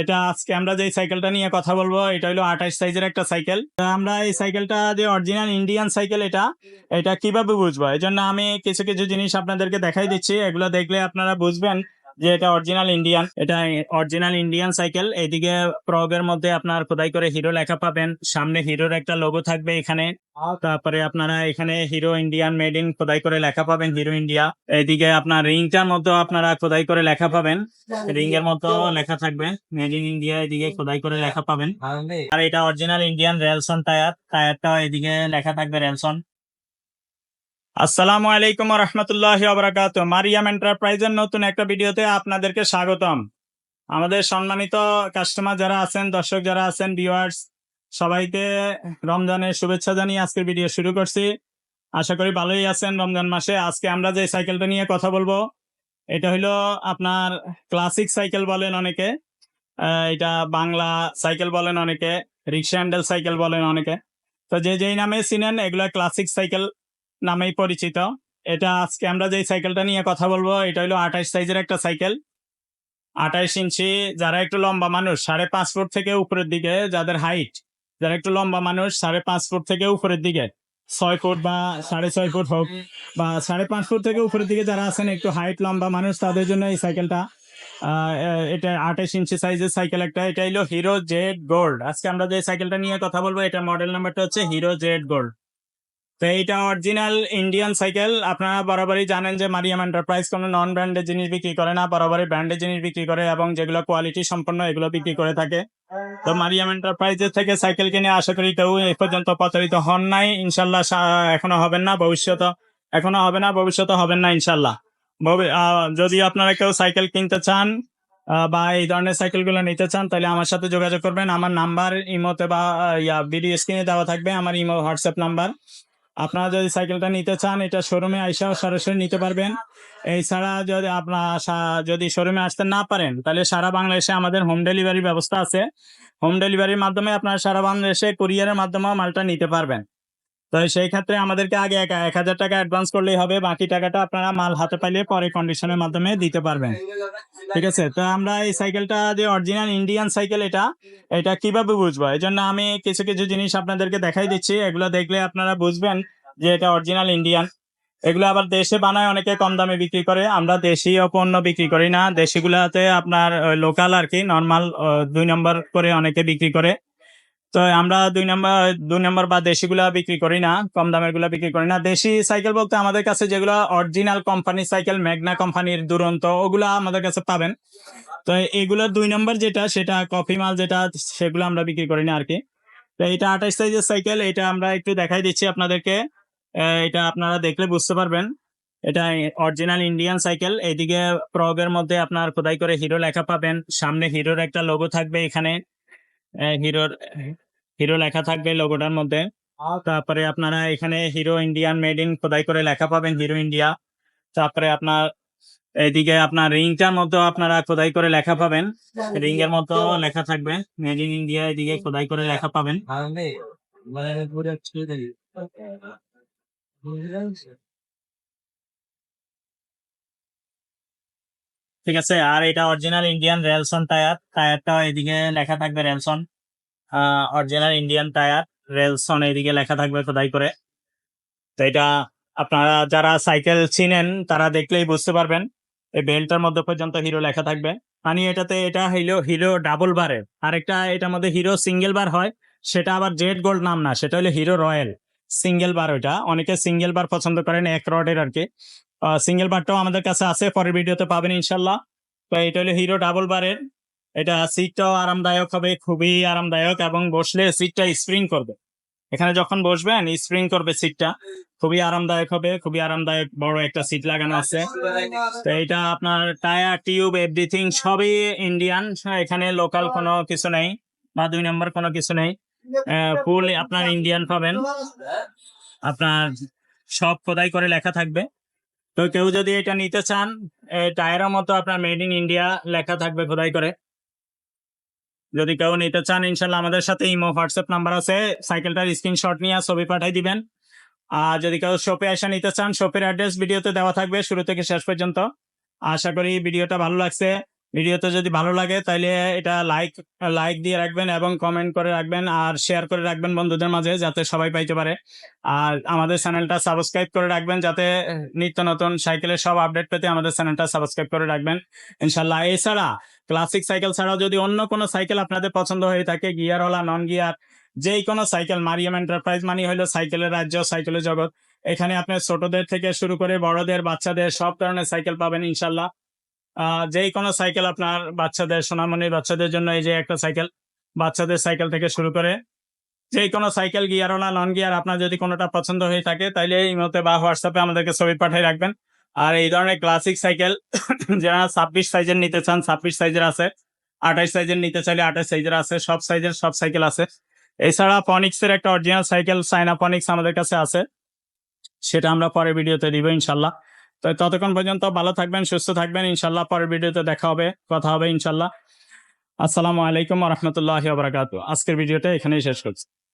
এটা আজকে আমরা যে সাইকেলটা নিয়ে কথা বলব, এটা হলো আঠাশ সাইজের একটা সাইকেল। আমরা এই সাইকেলটা যে অরিজিনাল ইন্ডিয়ান সাইকেল এটা এটা কীভাবে বুঝব? এই জন্য আমি কিছু কিছু জিনিস আপনাদেরকে দেখাই দিচ্ছি। এগুলো দেখলে আপনারা বুঝবেন যে এটা অরিজিনাল ইন্ডিয়ান এটা অরিজিনাল ইন্ডিয়ান সাইকেল এদিকে প্রগের মধ্যে আপনার খোদাই করে হিরো লেখা পাবেন। সামনে হিরোর একটা লোগো থাকবে এখানে। তারপরে আপনারা এখানে হিরো ইন্ডিয়ান মেড ইন খোদাই করে লেখা পাবেন হিরো ইন্ডিয়া এদিকে আপনার রিংটার মধ্যে আপনারা খোদাই করে লেখা পাবেন। রিং এর মতো লেখা থাকবে মেড ইন ইন্ডিয়া এদিকে খোদাই করে লেখা পাবেন। আর। এটা অরিজিনাল ইন্ডিয়ান রেলসন টায়ার টায়ারটা এদিকে লেখা থাকবে রেলসন আসসালামু আলাইকুম রহমতুল্লাহ আবরাকাত মারিয়াম এন্টারপ্রাইজের নতুন একটা ভিডিওতে আপনাদেরকে স্বাগতম। আমাদের সম্মানিত কাস্টমার যারা আছেন, দর্শক যারা আছেন ভিউয়ার্স সবাইকে রমজানের শুভেচ্ছা জানিয়ে আজকের ভিডিও শুরু করছি। আশা করি ভালোই আছেন রমজান মাসে। আজকে আমরা যে সাইকেলটা নিয়ে কথা বলব, এটা হলো আপনার ক্লাসিক সাইকেল বলেন অনেকে এটা বাংলা সাইকেল বলেন অনেকে, রিক্সা হ্যান্ডেল সাইকেল বলেন অনেকে। তো যে যেই নামে চিনেন, এগুলো ক্লাসিক সাইকেল নামেই পরিচিত। এটা আজকে আমরা যে সাইকেলটা নিয়ে কথা বলব, এটা হলো আঠাশ সাইজের একটা সাইকেল আঠাইশ ইঞ্চি, যারা একটু লম্বা মানুষ, সাড়ে পাঁচ ফুট থেকে উপরের দিকে, যাদের হাইট যারা একটু লম্বা মানুষ, সাড়ে পাঁচ ফুট থেকে উপরের দিকে, ছয় ফুট বা সাড়ে ছয় ফুট হোক, বা সাড়ে পাঁচ ফুট থেকে উপরের দিকে যারা আছেন, একটু হাইট লম্বা মানুষ, তাদের জন্য এই সাইকেলটা এটা আঠাশ ইঞ্চি সাইজের সাইকেল একটা। এটা হলো হিরো জেড গোল্ড আজকে আমরা যে সাইকেলটা নিয়ে কথা বলব, এটা মডেল নাম্বারটা হচ্ছে হিরো জেড গোল্ড তো এইটা অরিজিনাল ইন্ডিয়ান সাইকেল আপনারা বরাবরই জানেন যে মারিয়াম এন্টারপ্রাইজ কোনো নন ব্র্যান্ডের জিনিস বিক্রি করে না, বরাবরই ব্র্যান্ডের জিনিস বিক্রি করে এবং যেগুলো কোয়ালিটি সম্পন্ন এগুলো বিক্রি করে থাকে। তো মারিয়াম এন্টারপ্রাইজের থেকে সাইকেল কিনে আশা করি কেউ এই পর্যন্ত প্রতারিত হন নাই। ইনশাল্লাহ এখনও হবেন না ভবিষ্যৎ এখনও হবে না, ভবিষ্যতে হবেন না ইনশাল্লাহ। যদি আপনারা কেউ সাইকেল কিনতে চান বা এই ধরনের সাইকেলগুলো নিতে চান, তাহলে আমার সাথে যোগাযোগ করবেন। আমার নাম্বার, ইমোতে বা ইয়া ভিডিও স্ক্রিনে দেওয়া থাকবে। আমার ইমো, হোয়াটসঅ্যাপ নাম্বার। আপনারা যদি সাইকেলটা নিতে চান, এটা শোরুমে আইসাও সরাসরি নিতে পারবেন। এই ছাড়া যদি আপনার যদি শোরুমে আসতে না পারেন, তাহলে সারা বাংলাদেশে আমাদের হোম ডেলিভারি ব্যবস্থা আছে। হোম ডেলিভারির মাধ্যমে আপনারা সারা বাংলাদেশে কুরিয়ারের মাধ্যমেও মালটা নিতে পারবেন। তো সেই ক্ষেত্রে আমাদেরকে আগে এক হাজার টাকা অ্যাডভান্স করলেই হবে, বাকি টাকাটা আপনারা মাল হাতে পাইলে পরে কন্ডিশনের মাধ্যমে দিতে পারবেন। ঠিক আছে? তো আমরা এই সাইকেলটা যে অরিজিনাল ইন্ডিয়ান সাইকেল এটা এটা কীভাবে বুঝব? এই জন্য আমি কিছু কিছু জিনিস আপনাদেরকে দেখাই দিচ্ছি। এগুলো দেখলে আপনারা বুঝবেন যে এটা অরিজিনাল ইন্ডিয়ান এগুলো আবার দেশে বানায় অনেকে কম দামে বিক্রি করে। আমরা দেশীয় পণ্য বিক্রি করি না। দেশিগুলাতে আপনার লোকাল আর কি নর্মাল দুই নম্বর করে অনেকে বিক্রি করে। তো আমরা দুই নম্বর দুই নম্বর বা দেশিগুলা বিক্রি করি না, কম দামেরগুলা বিক্রি করি না। দেশি সাইকেল বলতে আমাদের কাছে যেগুলো অরিজিনাল কোম্পানির সাইকেল ম্যাগনা কোম্পানির দুরন্ত, ওগুলা আমাদের কাছে পাবেন। তো এগুলোর দুই নম্বর যেটা, সেটা কফি মাল যেটা, সেগুলো আমরা বিক্রি করি না আর কি। তো এটা আঠাশ সাইজের সাইকেল এটা আমরা একটু দেখাই দিচ্ছি আপনাদেরকে। এটা আপনারা দেখলে বুঝতে পারবেন। এটা অরিজিনাল ইন্ডিয়ান সাইকেল এদিকে প্রগের মধ্যে আপনার খোদাই করে হিরো লেখা পাবেন। সামনে হিরোর একটা লোগো থাকবে এখানে। হিরোর হিরো লেখা থাকবে লোগোটার মধ্যে। তারপরে আপনারা এখানে হিরো ইন্ডিয়ান মেড ইন খোদাই করে লেখা পাবেন হিরো ইন্ডিয়া তারপরে আপনার এদিকে আপনার রিংটার মধ্যে আপনারা খোদাই করে লেখা পাবেন। রিং এর মতো লেখা থাকবে। মেড ইন ইন্ডিয়া এদিকে খোদাই করে লেখা পাবেন। ঠিক আছে আর এটা অরিজিনাল ইন্ডিয়ান রেলসন টায়ার টায়ারটা এদিকে লেখা থাকবে Ralson original Indian tyre Ralson এদিকে লেখা থাকবে খোদাই করে। তো এটা আপনারা যারা সাইকেল চিনেন, তারা দেখলেই বুঝতে পারবেন। এই বেল্টের মধ্যে পর্যন্ত হিরো লেখা থাকবে। মানে এটাতে এটা হইল হিরো ডাবল বারের আরেকটা এটার মধ্যে হিরো সিঙ্গেল বার হয়, সেটা আবার জেড গোল্ড নাম না, সেটা হলো হিরো রয়্যাল সিঙ্গেল বার ওইটা। অনেকে সিঙ্গেল বার পছন্দ করেন এক রডের আর কি সিঙ্গেল বারটাও আমাদের কাছে আছে, পরের ভিডিওতে পাবেন ইনশাল্লাহ। তো এটা হলো হিরো ডাবল বারের এটা সিটটাও আরামদায়ক হবে, খুবই আরামদায়ক এবং বসলে সিটটা স্প্রিং করবে। এখানে যখন বসবেন স্প্রিং করবে সিটটা খুবই আরামদায়ক হবে, খুবই আরামদায়ক বড় একটা সিট লাগানো আছে। তো এটা আপনার টায়ার টিউব এভরিথিং সবই ইন্ডিয়ান এখানে লোকাল কোনো কিছু নেই বা দুই নম্বর কোনো কিছু নেই। ফুল আপনার ইন্ডিয়ান পাবেন। আপনার সব খোদাই করে লেখা থাকবে। তো কেউ যদি এটা নিতে চান টায়ারের মতো আপনার মেড ইন ইন্ডিয়া লেখা থাকবে খোদাই করে। যদি কেউ নিতে চান, ইনশাল্লাহ আমাদের সাথে ইমো, হোয়াটসঅ্যাপ নাম্বার আছে। সাইকেলটার স্ক্রিনশট নিয়ে ছবি পাঠাই দিবেন। আর যদি কেউ শপে আসা নিতে চান শপের অ্যাড্রেস ভিডিওতে দেওয়া থাকবে শুরু থেকে শেষ পর্যন্ত। আশা করি ভিডিওটা ভালো লাগছে। ভিডিওতে যদি ভালো লাগে তাহলে এটা লাইক লাইক দিয়ে রাখবেন এবং কমেন্ট করে রাখবেন আর শেয়ার করে রাখবেন বন্ধুদের মাঝে যাতে সবাই পাইতে পারে। আর আমাদের চ্যানেলটা সাবস্ক্রাইব করে রাখবেন যাতে নিত্য নতুন সাইকেলের সব আপডেট পেতে আমাদের চ্যানেলটা সাবস্ক্রাইব করে রাখবেন। ইনশাল্লাহ এছাড়া ক্লাসিক সাইকেল ছাড়াও যদি অন্য কোনো সাইকেল আপনাদের পছন্দ হয়ে থাকে গিয়ারওয়ালা নন গিয়ার যেই কোনো সাইকেল মারিয়াম এন্টারপ্রাইজ মানে হলো সাইকেলের রাজ্য সাইকেলের জগৎ। এখানে আপনার ছোটদের থেকে শুরু করে বড়দের, বাচ্চাদের সব ধরনের সাইকেল পাবেন ইনশাল্লাহ যেই কোনো সাইকেল আপনার বাচ্চাদের, সোনামণির বাচ্চাদের জন্য এই যে একটা সাইকেল বাচ্চাদের সাইকেল থেকে শুরু করে যেই কোনো সাইকেল গিয়ারওয়ালা নন গিয়ার আপনার যদি কোনোটা পছন্দ হয়ে থাকে তাহলে এই বা হোয়াটসঅ্যাপে আমাদেরকে ছবি পাঠিয়ে রাখবেন। আর এই ধরনের ক্লাসিক সাইকেল যারা ছাব্বিশ সাইজের নিতে চান, ছাব্বিশ সাইজের আছে আঠাইশ সাইজের নিতে চাইলে আঠাইশ সাইজের আছে, সব সাইজের সব সাইকেল আছে। এছাড়া ফনিক্স এর একটা অরিজিনাল সাইকেল সাইনা ফনিক্স আমাদের কাছে আছে, সেটা আমরা পরের ভিডিওতে দিব ইনশাল্লাহ। তো ততক্ষণ পর্যন্ত ভালো থাকবেন, সুস্থ থাকবেন। ইনশাল্লাহ পরের ভিডিওতে দেখা হবে, কথা হবে ইনশাল্লাহ আসসালামু আলাইকুম রহমতুল্লাহ বারাকাতু আজকের ভিডিওটা এখানেই শেষ করছি।